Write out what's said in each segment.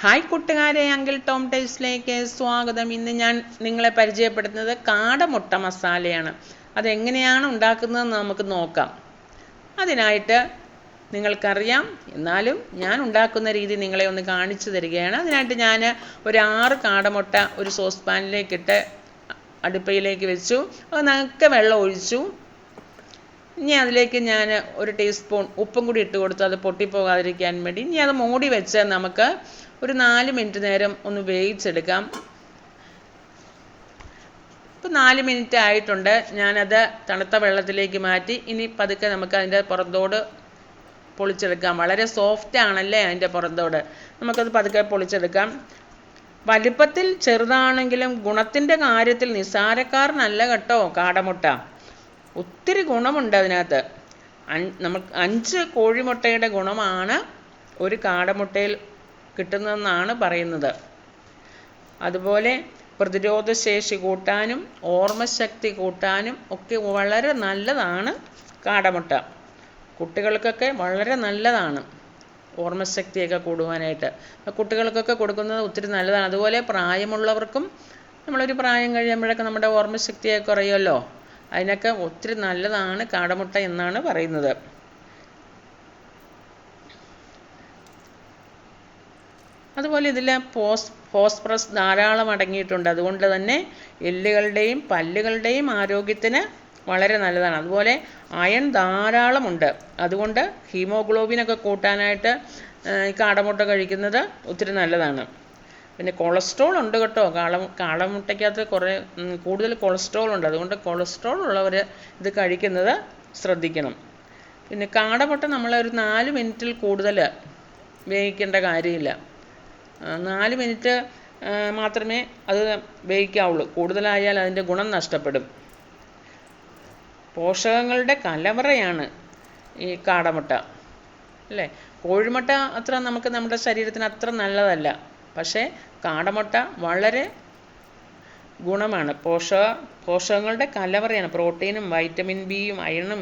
Hi കൂട്ടുകാരെ uncle Tom ടേസ്റ്റിലേക്ക് സ്വാഗതം. ഇന്ന് ഞാൻ നിങ്ങളെ പരിചയപ്പെടുത്തുന്നത് കാടമുട്ട മസാലയാണ്. അതെങ്ങനെയാണ് ഉണ്ടാക്കുന്നതെന്ന് നമുക്ക് നോക്കാം. അതിനായിട്ട് നിങ്ങൾക്കറിയാം. എന്നാലും ഞാൻ ഉണ്ടാക്കുന്ന രീതി നിങ്ങളെ ഒന്ന് കാണിച്ചു തരികയാണ്. അതിനായിട്ട് ഞാൻ ഒരു ആറ് കാടമുട്ട ഒരു സോസ് പാനിലേക്കിട്ട് അടുപ്പയിലേക്ക് വെച്ചു. അത് നനക്ക വെള്ളം ഒഴിച്ചു. ഇനി അതിലേക്ക് ഞാൻ ഒരു ടീസ്പൂൺ ഉപ്പും കൂടി ഇട്ട് കൊടുത്ത് അത് പൊട്ടിപ്പോകാതിരിക്കാൻ വേണ്ടി ഇനി അത് മൂടി വെച്ച് നമുക്ക് ഒരു നാല് മിനിറ്റ് നേരം ഒന്ന് വേവിച്ചെടുക്കാം. ഇപ്പം നാല് മിനിറ്റ് ആയിട്ടുണ്ട്. ഞാനത് തണുത്ത വെള്ളത്തിലേക്ക് മാറ്റി ഇനി പതുക്കെ നമുക്ക് അതിന്റെ പുറത്തോട് പൊളിച്ചെടുക്കാം. വളരെ സോഫ്റ്റ് ആണല്ലേ അതിന്റെ പുറത്തോട് നമുക്കത് പതുക്കെ പൊളിച്ചെടുക്കാം. വലിപ്പത്തിൽ ചെറുതാണെങ്കിലും ഗുണത്തിന്റെ കാര്യത്തിൽ നിസാരക്കാരനല്ല കേട്ടോ കാടമുട്ട. ഒത്തിരി ഗുണമുണ്ട് അതിനകത്ത്. നമുക്ക് അഞ്ച് കോഴിമുട്ടയുടെ ഗുണമാണ് ഒരു കാടമുട്ടയിൽ കിട്ടുന്നതെന്നാണ് പറയുന്നത്. അതുപോലെ പ്രതിരോധശേഷി കൂട്ടാനും ഓർമ്മശക്തി കൂട്ടാനും ഒക്കെ വളരെ നല്ലതാണ് കാടമുട്ട. കുട്ടികൾക്കൊക്കെ വളരെ നല്ലതാണ് ഓർമ്മശക്തിയൊക്കെ കൂടുവാനായിട്ട്. കുട്ടികൾക്കൊക്കെ കൊടുക്കുന്നത് ഒത്തിരി നല്ലതാണ്. അതുപോലെ പ്രായമുള്ളവർക്കും നമ്മളൊരു പ്രായം കഴിയുമ്പോഴൊക്കെ നമ്മുടെ ഓർമ്മശക്തിയൊക്കെ കുറയുമല്ലോ. അതിനൊക്കെ ഒത്തിരി നല്ലതാണ് കാടമുട്ട എന്നാണ് പറയുന്നത്. അതുപോലെ ഇതിൽ പോസ് ഫോസ്ഫറസ് ധാരാളം അടങ്ങിയിട്ടുണ്ട്. അതുകൊണ്ട് തന്നെ എല്ലുകളുടെയും പല്ലുകളുടെയും ആരോഗ്യത്തിന് വളരെ നല്ലതാണ്. അതുപോലെ അയൺ ധാരാളമുണ്ട് അതുകൊണ്ട് ഹീമോഗ്ലോബിനൊക്കെ കൂട്ടാനായിട്ട് ഈ കാടമുട്ട കഴിക്കുന്നത് ഒത്തിരി നല്ലതാണ്. പിന്നെ കൊളസ്ട്രോൾ ഉണ്ട് കേട്ടോ. കാള കാളമുട്ടയ്ക്കകത്ത് കുറേ കൂടുതൽ കൊളസ്ട്രോൾ ഉണ്ട്. അതുകൊണ്ട് കൊളസ്ട്രോൾ ഉള്ളവർ ഇത് കഴിക്കുന്നത് ശ്രദ്ധിക്കണം. പിന്നെ കാടമുട്ട നമ്മൾ ഒരു നാല് മിനിറ്റിൽ കൂടുതൽ വേവിക്കേണ്ട കാര്യമില്ല. നാല് മിനിറ്റ് മാത്രമേ അത് വേവിക്കാവുള്ളൂ. കൂടുതലായാൽ അതിന്റെ ഗുണം നഷ്ടപ്പെടും. പോഷകങ്ങളുടെ കലവറയാണ് ഈ കാടമുട്ട. അല്ലേ? കോഴിമുട്ട അത്ര നമുക്ക് നമ്മുടെ ശരീരത്തിന് അത്ര നല്ലതല്ല. പക്ഷേ കാടമുട്ട വളരെ ഗുണമാണ്. പോഷക പോഷകങ്ങളുടെ കലവറയാണ്. പ്രോട്ടീനും വൈറ്റമിൻ ബിയും അയണും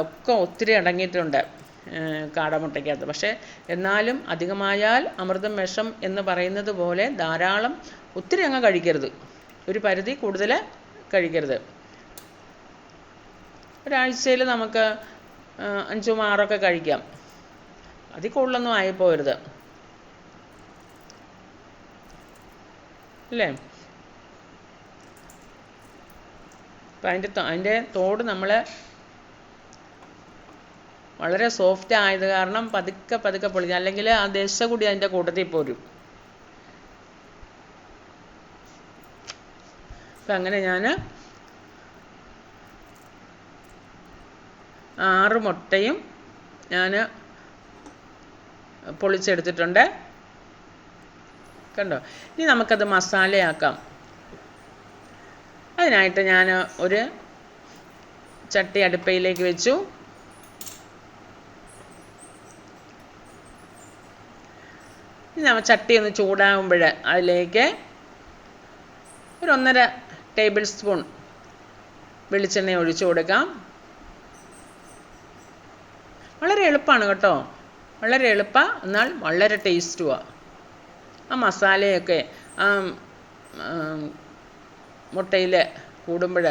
ഒക്കെ ഒത്തിരി അടങ്ങിയിട്ടുണ്ട് കാടമുട്ടയ്ക്കകത്ത്. പക്ഷേ എന്നാലും അധികമായാൽ അമൃതം വിഷം എന്ന് പറയുന്നത് പോലെ ധാരാളം ഒത്തിരി അങ്ങ് കഴിക്കരുത്. ഒരു പരിധി കൂടുതൽ കഴിക്കരുത്. ഒരാഴ്ചയിൽ നമുക്ക് അഞ്ചും ആറൊക്കെ കഴിക്കാം. അതിൽ കൂടുതലൊന്നും ആയിപ്പോരുത്. അല്ലേ? അപ്പം അതിന്റെ അതിന്റെ തോട് നമ്മൾ വളരെ സോഫ്റ്റ് ആയത് കാരണം പതുക്കെ പതുക്കെ പൊളിക്കും അല്ലെങ്കിൽ ആ ദശ കൂടി അതിന്റെ കൂട്ടത്തിൽ പോരും. അപ്പം അങ്ങനെ ഞാൻ ആറ് മുട്ടയും ഞാൻ പൊളിച്ചെടുത്തിട്ടുണ്ട്. കണ്ടോ? ഇനി നമുക്കത് മസാലയാക്കാം. അതിനായിട്ട് ഞാൻ ഒരു ചട്ടി അടുപ്പയിലേക്ക് വെച്ചു. നമ്മൾ ചട്ടി ഒന്ന് ചൂടാകുമ്പോൾ അതിലേക്ക് ഒരു ഒന്നര ടേബിൾ സ്പൂൺ വെളിച്ചെണ്ണ ഒഴിച്ചു കൊടുക്കാം. വളരെ എളുപ്പമാണ് കേട്ടോ. വളരെ എളുപ്പമാണ് എന്നാൽ വളരെ ടേസ്റ്റുമാണ് ആ മസാലയൊക്കെ ആ മുട്ടയിൽ കൂടുമ്പോൾ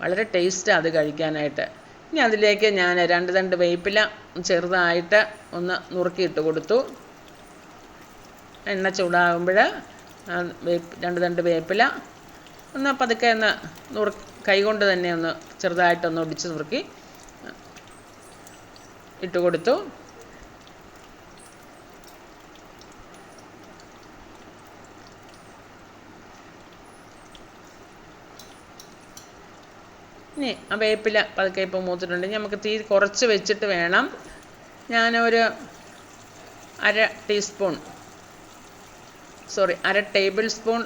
വളരെ ടേസ്റ്റാണ് അത് കഴിക്കാനായിട്ട്. ഇനി അതിലേക്ക് ഞാൻ രണ്ട് രണ്ട് വേപ്പില ചെറുതായിട്ട് ഒന്ന് നുറുക്കിയിട്ട് കൊടുത്തു. എണ്ണ ചൂടാകുമ്പോൾ രണ്ട് രണ്ട് വേപ്പില ഒന്ന് പതുക്കെ ഒന്ന് നുറു കൈകൊണ്ട് തന്നെ ഒന്ന് ചെറുതായിട്ടൊന്ന് ഒടിച്ച് നുറുക്കി ഇട്ട് കൊടുത്തു. ഇനി ആ വേപ്പില പതുക്കെ ഇപ്പോൾ മൂത്തിട്ടുണ്ടെങ്കിൽ നമുക്ക് തീ കുറച്ച് വെച്ചിട്ട് വേണം. ഞാനൊരു അര ടീസ്പൂൺ സോറി അര ടേബിൾ സ്പൂൺ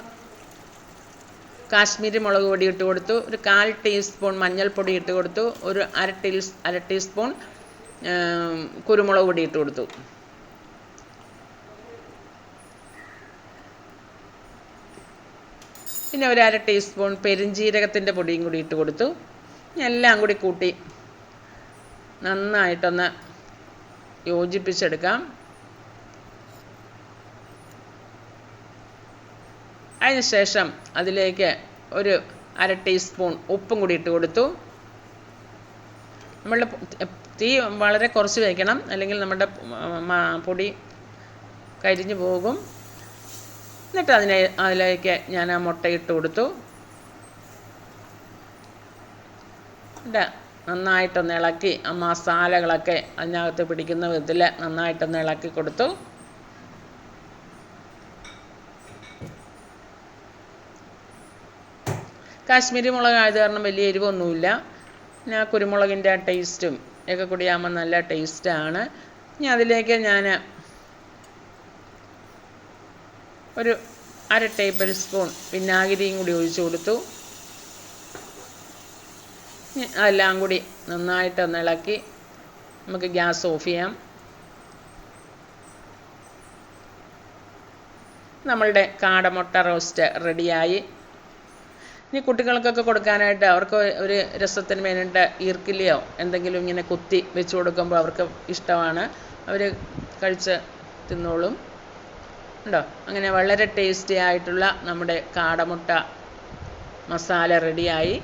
കാശ്മീരി മുളക് പൊടി ഇട്ട് കൊടുത്തു. ഒരു കാൽ ടീസ്പൂൺ മഞ്ഞൾപ്പൊടി ഇട്ട് കൊടുത്തു. ഒരു അര ടീ അര ടീസ്പൂൺ കുരുമുളക് പൊടി ഇട്ട് കൊടുത്തു. പിന്നെ ഒരു അര ടീസ്പൂൺ പെരിഞ്ജീരകത്തിന്റെ പൊടിയും കൂടി ഇട്ട് കൊടുത്തു. എല്ലാം കൂടി കൂട്ടി നന്നായിട്ടൊന്ന് യോജിപ്പിച്ചെടുക്കാം. ശേഷം അതിലേക്ക് ഒരു അര ടീസ്പൂൺ ഉപ്പും കൂടി ഇട്ട് കൊടുത്തു. നമ്മളുടെ തീ വളരെ കുറച്ച് വയ്ക്കണം അല്ലെങ്കിൽ നമ്മുടെ പൊടി കരിഞ്ഞു പോകും. എന്നിട്ട് അതിനെ അതിലേക്ക് ഞാൻ ആ മുട്ട ഇട്ട് കൊടുത്തു എന്നിട്ട് നന്നായിട്ടൊന്ന് ഇളക്കി ആ മസാലകളൊക്കെ അതിനകത്ത് പിടിക്കുന്ന വിധത്തിൽ നന്നായിട്ടൊന്ന് ഇളക്കി കൊടുത്തു. കാശ്മീരി മുളക് ആയത് കാരണം വലിയ എരിവൊന്നുമില്ല. ആ കുരുമുളകിന്റെ ആ ടേസ്റ്റും ഒക്കെ കൂടിയാകുമ്പോൾ നല്ല ടേസ്റ്റാണ്. ഇനി അതിലേക്ക് ഞാൻ ഒരു അര ടേബിൾ സ്പൂൺ വിനാഗിരിയും കൂടി ഒഴിച്ചു കൊടുത്തു. അതെല്ലാം കൂടി നന്നായിട്ടൊന്ന് ഇളക്കി നമുക്ക് ഗ്യാസ് ഓഫ് ചെയ്യാം. നമ്മളുടെ കാടമുട്ട റോസ്റ്റ് റെഡിയായി. ഇനി കുട്ടികൾക്കൊക്കെ കൊടുക്കാനായിട്ട് അവർക്ക് ഒരു രസത്തിന് വേണ്ടിയിട്ട് ഈർക്കിലിയോ എന്തെങ്കിലും ഇങ്ങനെ കുത്തി വെച്ച് കൊടുക്കുമ്പോൾ അവർക്ക് ഇഷ്ടമാണ്. അവർ കഴിച്ച് തിന്നോളും. ഉണ്ടോ? അങ്ങനെ വളരെ ടേസ്റ്റി ആയിട്ടുള്ള നമ്മുടെ കാടമുട്ട മസാല റെഡിയായി.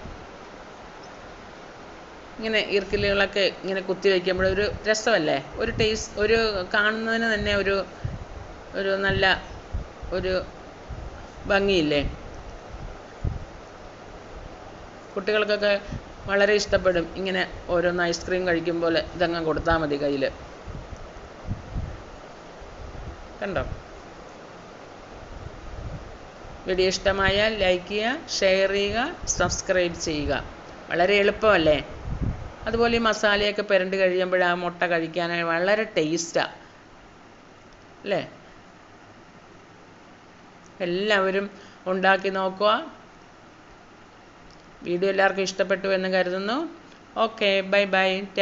ഇങ്ങനെ ഈർക്കിലുകളൊക്കെ ഇങ്ങനെ കുത്തി വയ്ക്കുമ്പോൾ ഒരു രസമല്ലേ? ഒരു ടേസ്റ്റ് ഒരു കാണുന്നതിന് തന്നെ ഒരു ഒരു നല്ല ഒരു ഭംഗിയില്ലേ? കുട്ടികൾക്കൊക്കെ വളരെ ഇഷ്ടപ്പെടും ഇങ്ങനെ ഓരോന്ന് ഐസ്ക്രീം കഴിക്കും പോലെ ഇതങ്ങ് കൊടുത്താൽ മതി കയ്യിൽ കണ്ടോ? വീഡിയോ ഇഷ്ടമായാൽ ലൈക്ക് ചെയ്യുക ഷെയർ ചെയ്യുക സബ്സ്ക്രൈബ് ചെയ്യുക. വളരെ എളുപ്പമല്ലേ? അതുപോലെ ഈ മസാലയൊക്കെ പുരണ്ട് കഴിയുമ്പോൾ ആ മുട്ട കഴിക്കാനായി വളരെ ടേസ്റ്റാണ് അല്ലേ? എല്ലാവരും ഉണ്ടാക്കി നോക്കുക. വീഡിയോ എല്ലാവർക്കും ഇഷ്ടപ്പെട്ടു എന്ന് കരുതുന്നു. Okay bye bye. താങ്ക്